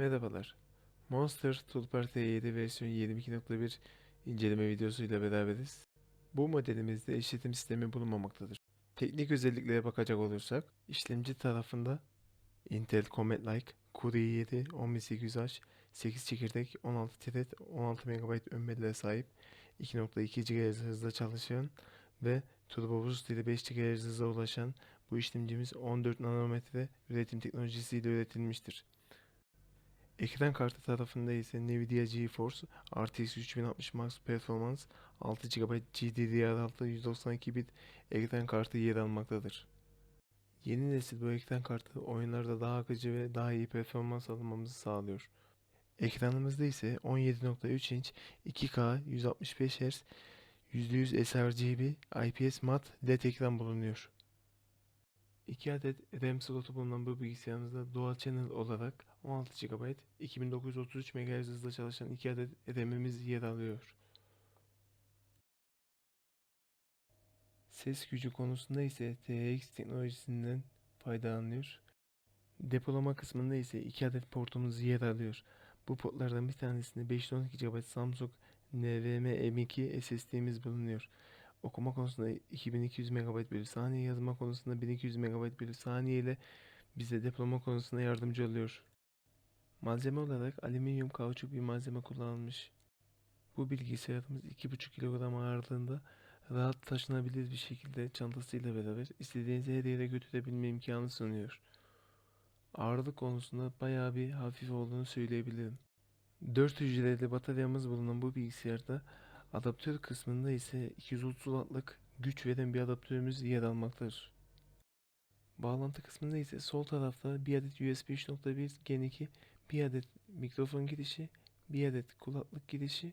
Merhabalar. Monster Toolbar T7 versiyon 22.1 inceleme videosuyla beraberiz. Bu modelimizde işletim sistemi bulunmamaktadır. Teknik özelliklere bakacak olursak, işlemci tarafında Intel Comet Like Core i7 10800H 8 çekirdek 16 thread 16 MB ön sahip 2.2 GHz hızla çalışan ve Turbo Boost ile 5 GHz hıza ulaşan bu işlemcimiz 14 nanometre üretim teknolojisiyle üretilmiştir. Ekran kartı tarafında ise Nvidia GeForce RTX 3060 Max Performance 6 GB GDDR6 192 bit ekran kartı yer almaktadır. Yeni nesil bu ekran kartı oyunlarda daha akıcı ve daha iyi performans almamızı sağlıyor. Ekranımızda ise 17.3 inç 2K 165 Hz %100 sRGB IPS mat LED ekran bulunuyor. 2 adet RAM slotu bulunan bu bilgisayarımızda Dual Channel olarak 16 GB 2933 MHz hızla çalışan 2 adet RAM'imiz yer alıyor. Ses gücü konusunda ise TX teknolojisinden faydalanıyor. Depolama kısmında ise 2 adet portumuz yer alıyor. Bu portlardan bir tanesinde 512 GB Samsung NVMe M2 SSD'miz bulunuyor. Okuma konusunda 2200 MB bölü saniye, yazma konusunda 1200 MB bölü saniye ile bize depolama konusunda yardımcı oluyor. Malzeme olarak alüminyum kauçuk bir malzeme kullanılmış. Bu bilgisayarımız 2,5 kilogram ağırlığında rahat taşınabilir bir şekilde çantasıyla beraber istediğiniz her yere götürebilme imkanı sunuyor. Ağırlık konusunda bayağı bir hafif olduğunu söyleyebilirim. 4 hücreli bataryamız bulunan bu bilgisayarda adaptör kısmında ise 230 wattlık güç veren bir adaptörümüz yer almaktadır. Bağlantı kısmında ise sol tarafta bir adet USB 3.1 Gen 2, bir adet mikrofon girişi, bir adet kulaklık girişi.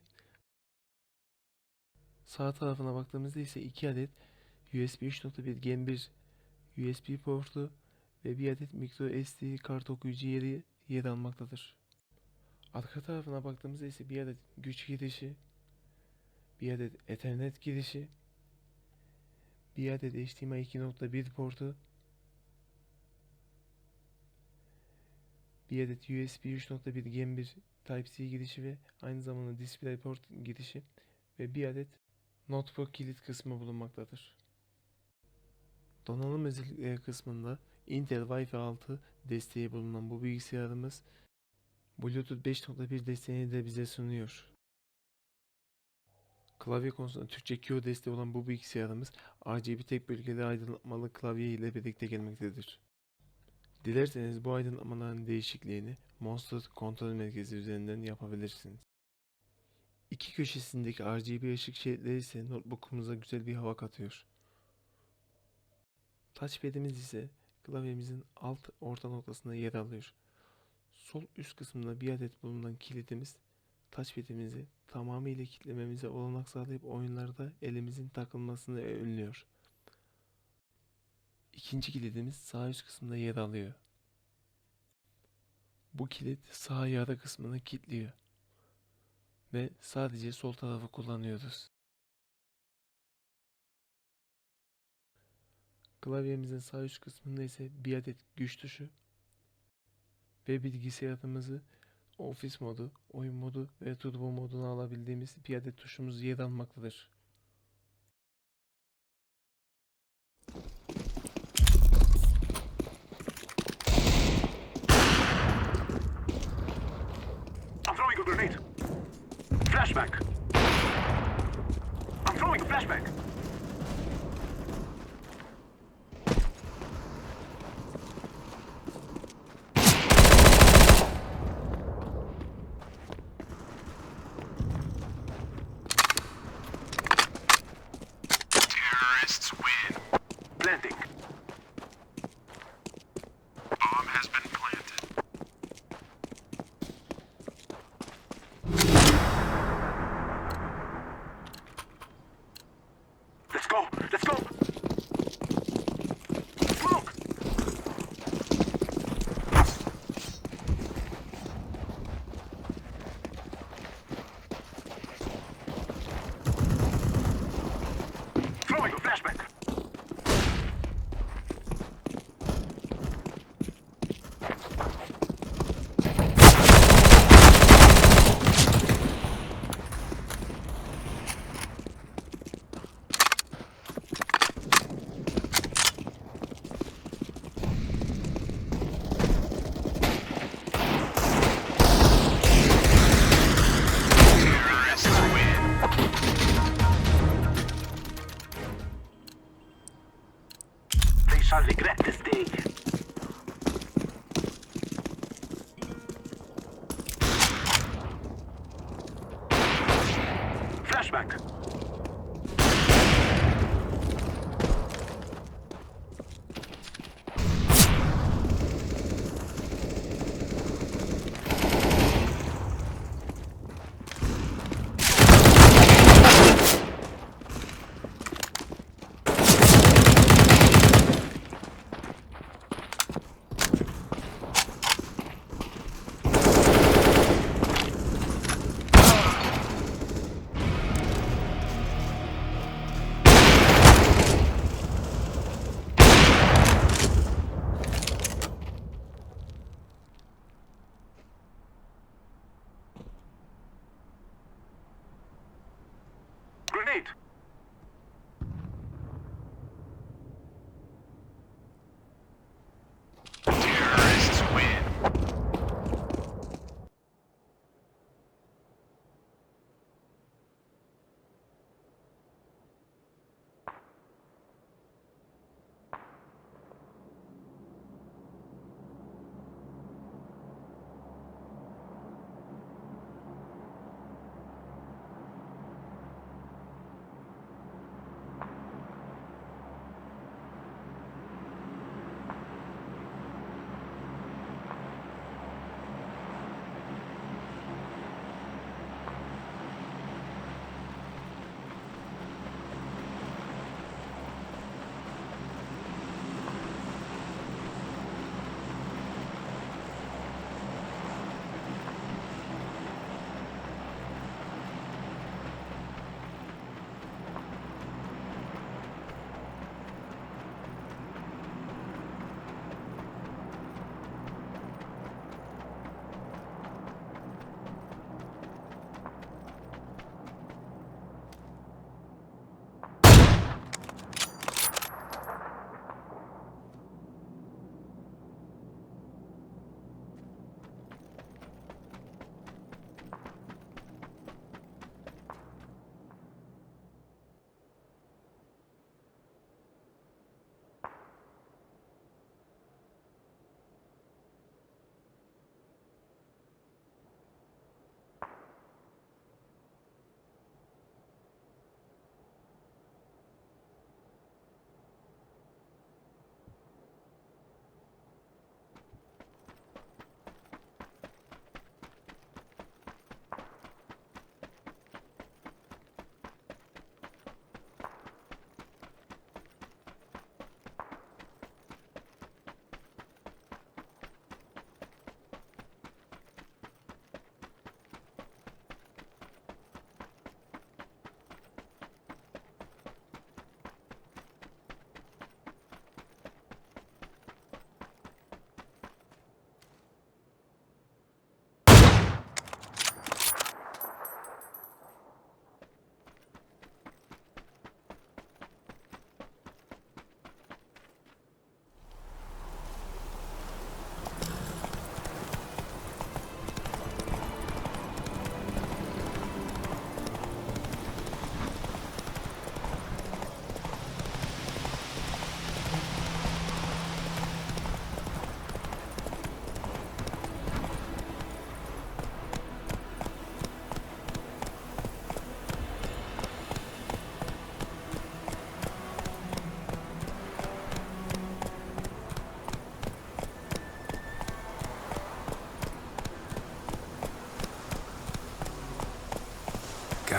Sağ tarafına baktığımızda ise iki adet USB 3.1 Gen 1 USB portu ve bir adet micro SD kart okuyucu yeri yer almaktadır. Arka tarafına baktığımızda ise bir adet güç girişi, bir adet Ethernet girişi, bir adet HDMI 2.1 portu, bir adet USB 3.1 Gen 1 Type-C girişi ve aynı zamanda DisplayPort girişi ve bir adet notebook kilit kısmı bulunmaktadır. Donanım özellikleri kısmında Intel Wi-Fi 6 desteği bulunan bu bilgisayarımız Bluetooth 5.1 desteğini de bize sunuyor. Klavye konusunda Türkçe Q desteği olan bu bilgisayarımız RGB tek bölgeli aydınlatmalı klavye ile birlikte gelmektedir. Dilerseniz bu aydınlatmaların değişikliğini Monster kontrol merkezi üzerinden yapabilirsiniz. İki köşesindeki RGB ışık şeritleri ise notebook'umuza güzel bir hava katıyor. Touchpad'imiz ise klavyemizin alt orta noktasında yer alıyor. Sol üst kısmında bir adet bulunan kilidimiz touchpad'imizi tamamıyla kilitlememize olanak sağlayıp oyunlarda elimizin takılmasını önlüyor. İkinci kilidimiz sağ üst kısmında yer alıyor. Bu kilit sağ yara kısmını kilitliyor. Ve sadece sol tarafı kullanıyoruz. Klavyemizin sağ üst kısmında ise bir adet güç tuşu ve bilgisayarımızı ofis modu, oyun modu ve turbo moduna alabildiğimiz bir adet tuşumuz yer almaktadır. I'm throwing a grenade. Flashback. I'm throwing a flashback.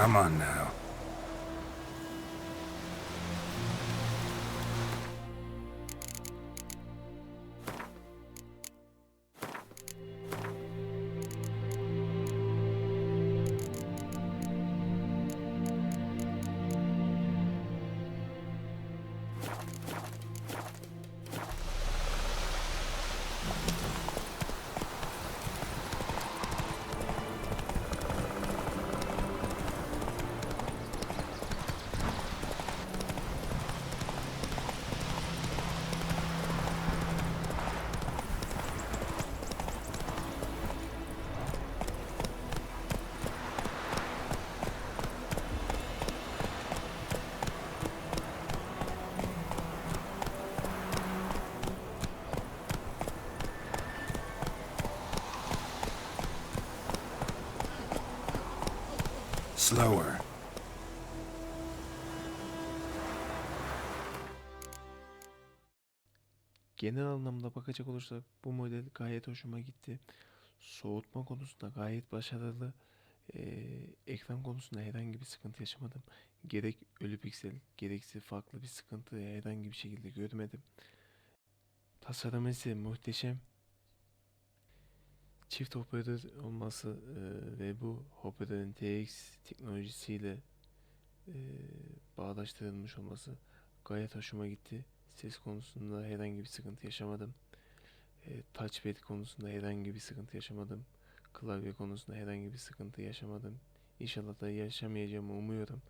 Come on now. slower. Genel anlamda bakacak olursak bu model gayet hoşuma gitti. Soğutma konusunda gayet başarılı. Ee, ekran konusunda herhangi bir sıkıntı yaşamadım. Gerek ölü piksel gerekse farklı bir sıkıntı herhangi bir şekilde görmedim. Tasarımı ise muhteşem. Çift hoparlör olması e, ve bu hoparlörün TX teknolojisiyle e, bağdaştırılmış olması gayet hoşuma gitti. Ses konusunda herhangi bir sıkıntı yaşamadım. E, touchpad konusunda herhangi bir sıkıntı yaşamadım. Klavye konusunda herhangi bir sıkıntı yaşamadım. İnşallah da yaşamayacağımı umuyorum.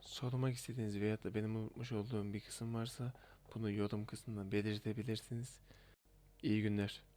Sormak istediğiniz veyahut da benim unutmuş olduğum bir kısım varsa bunu yorum kısmından belirtebilirsiniz. İyi günler.